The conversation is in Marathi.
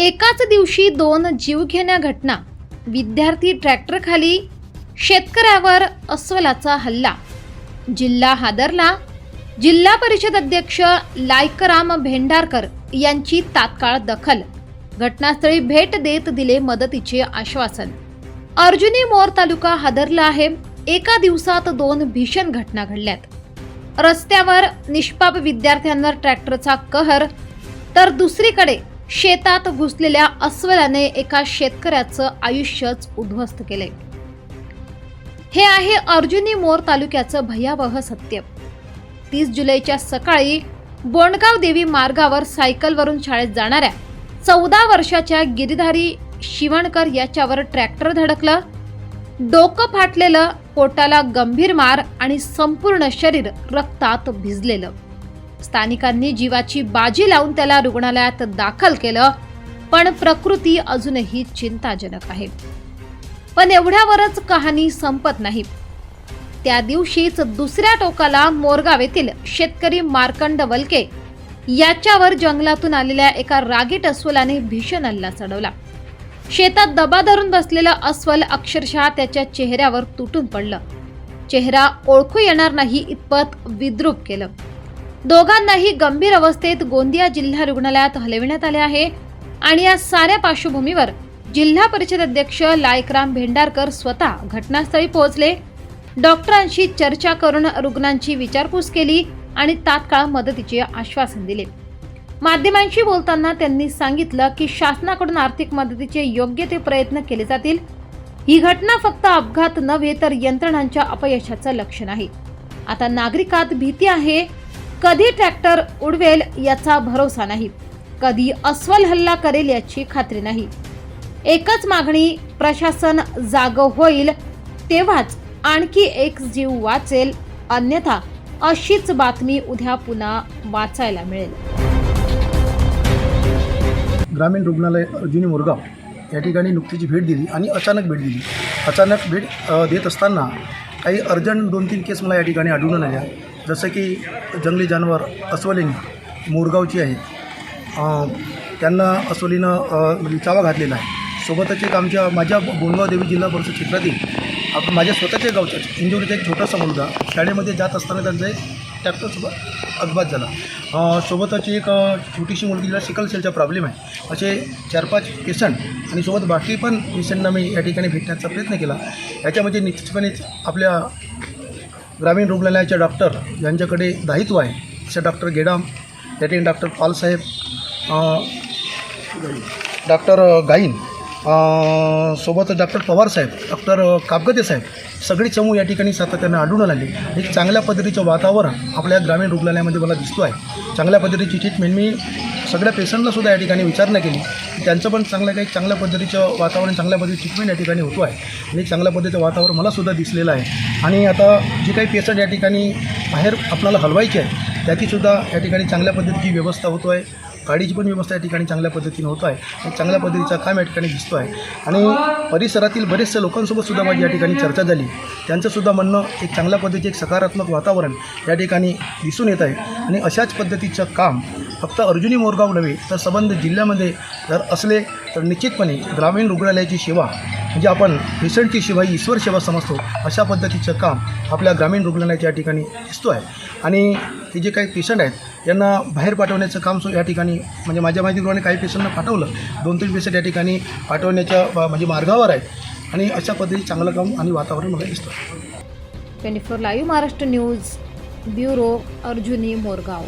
एकाच दिवशी दोन जीवघेण्या घटना. विद्यार्थी ट्रॅक्टरखाली शेतकऱ्यावर अस्वलाचा हल्ला. जिल्हा हादरला. जिल्हा परिषद अध्यक्ष लायकराम भेंडारकर यांची तात्काळ दखल. घटनास्थळी भेट देत दिले मदतीचे आश्वासन. अर्जुनी मोर तालुका हादरला आहे. एका दिवसात दोन भीषण घटना घडल्यात. रस्त्यावर निष्पाप विद्यार्थ्यांवर ट्रॅक्टरचा कहर तर दुसरीकडे शेतात घुसलेल्या अस्वलाने एका शेतकऱ्याचं आयुष्यच उद्ध्वस्त केले हे आहे अर्जुनी मोर तालुक्याचं भयावह सत्य. तीस जुलैच्या सकाळी बोंडगाव देवी मार्गावर सायकलवरून शाळेत जाणाऱ्या चौदा वर्षाच्या गिरीधारी शिवणकर याच्यावर ट्रॅक्टर धडकलं डोकं फाटलेलं पोटाला गंभीर मार आणि संपूर्ण शरीर रक्तात भिजलेलं. स्थानिकांनी जीवाची बाजी लावून त्याला रुग्णालयात दाखल केलं पण प्रकृती अजूनही चिंताजनक आहे. पण एवढ्यावरच कहाणी संपत नाही. त्या दिवशीच दुसऱ्या टोकाला मोरगाव येथील शेतकरी मार्कंड वलके याच्यावर जंगलातून आलेल्या एका रागीट अस्वलाने भीषण हल्ला चढवला. शेतात दबा धरून बसलेलं अस्वल अक्षरशः त्याच्या चेहऱ्यावर तुटून पडलं. चेहरा ओळखू येणार नाही इतपत विद्रूप केलं. दोघांनाही गंभीर अवस्थेत गोंदिया जिल्हा रुग्णालयात हलविण्यात आले आहे. आणि या साऱ्या पार्श्वभूमीवर जिल्हा परिषद अध्यक्ष लायकराम भेंडारकर स्वतः घटनास्थळी पोहोचले. डॉक्टरांशी चर्चा करून रुग्णांची विचारपूस केली आणि तात्काळ मदतीचे आश्वासन दिले. माध्यमांशी बोलताना त्यांनी सांगितलं की शासनाकडून आर्थिक मदतीचे योग्य ते प्रयत्न केले जातील. ही घटना फक्त अपघात नव्हे तर यंत्रणांच्या अपयशाचं लक्षण आहे. आता नागरिकात भीती आहे कधी ट्रॅक्टर उडवेल याचा भरोसा नाही? कधी अस्वल हल्ला करेल याची खात्री नाही? एकच मागणी प्रशासन जाग होईल तेव्हाच आणखी एक जीव वाचेल. अन्यथा अशीच बातमी उद्या पुन्हा वाचायला मिळेल. ग्रामीण रुग्णालय अर्जुनी मुरगाव या ठिकाणी नुकतीची भेट दिली आणि अचानक भेट दिली. अचानक भेट देत असताना काही अर्जंट दोन तीन केस मला या ठिकाणी आढळून आल्या. जसं की जंगली जानवर अस्वलीन मोरगावची आहे. त्यांना अस्वलीनं अ, म्हणजे चावा घातलेला आहे. सोबतच एक आमच्या माझ्या बोनगाव देवी जिल्हा परिषद क्षेत्रातील आपण माझ्या स्वतःच्या गावच्या इंदोरीचा एक छोटासा मुलगा शाळेमध्ये जात असताना त्यांचा एक ट्रॅक्टरसोबत अपघात झाला. सोबतच एक छोटीशी मुलगी जिला सिकल सेलचा प्रॉब्लेम आहे. असे चार पाच पेशंट आणि सोबत बाकी पण पेशंटना मी या ठिकाणी भेटण्याचा प्रयत्न केला. याच्यामध्ये निश्चितपणेच आपल्या ग्रामीण रुग्णालयाचे डॉक्टर यांच्याकडे दायित्व आहे. असे डॉक्टर गेडाम त्या ठिकाणी डॉक्टर पालसाहेब डॉक्टर गाईन सोबतच डॉक्टर पवारसाहेब डॉक्टर कापगते साहेब सगळी चमू या ठिकाणी सातत्यानं आढळून आली एक चांगल्या पद्धतीचं वातावरण आपल्या ग्रामीण रुग्णालयामध्ये मला दिसतो आहे चांगल्या पद्धतीची ट्रीटमेंट मी सगळ्या पेशंटला सुद्धा या ठिकाणी विचारणा केली. की त्यांचं पण चांगलं काही चांगल्या पद्धतीचं वातावरण चांगल्या पद्धतीची ट्रीटमेंट या ठिकाणी होतो आहे. आणि चांगल्या पद्धतीचं वातावरण मला सुद्धा दिसलेलं आहे. आणि आता जे काही पेशंट या ठिकाणी बाहेर आपल्याला हलवायचे आहे त्याचीसुद्धा या ठिकाणी चांगल्या पद्धतीची व्यवस्था होतो आहे. गाडीची पण व्यवस्था या ठिकाणी चांगल्या पद्धतीने होत आहे. आणि चांगल्या पद्धतीचा काम या ठिकाणी दिसतो आहे. आणि परिसरातील बरेचशा लोकांसोबत सुद्धा माझी या ठिकाणी चर्चा झाली. त्यांचंसुद्धा म्हणणं एक चांगल्या पद्धतीचे एक सकारात्मक वातावरण या ठिकाणी दिसून येत आहे. आणि अशाच पद्धतीचं काम फक्त अर्जुनी मोरगाव नव्हे तर संबंध जिल्ह्यामध्ये जर असले तर निश्चितपणे ग्रामीण रुग्णालयाची सेवा म्हणजे आपण पेशंटची सेवा ही ईश्वर सेवा समजतो अशा पद्धतीचं काम आपल्या ग्रामीण रुग्णालयाच्या या ठिकाणी दिसतो आहे आणि हे जे काही पेशंट आहेत यांना बाहेर पाठवण्याचं काम सु या ठिकाणी म्हणजे माझ्या माहितीप्रमाणे काही पेशंटना पाठवलं दोन तीन पेशंट या ठिकाणी पाठवण्याच्या म्हणजे मार्गावर आहेत. आणि अशा पद्धतीचं चांगलं काम आणि वातावरण मला दिसतं twenty four live Maharashtra news bureau Arjuni Morgaon.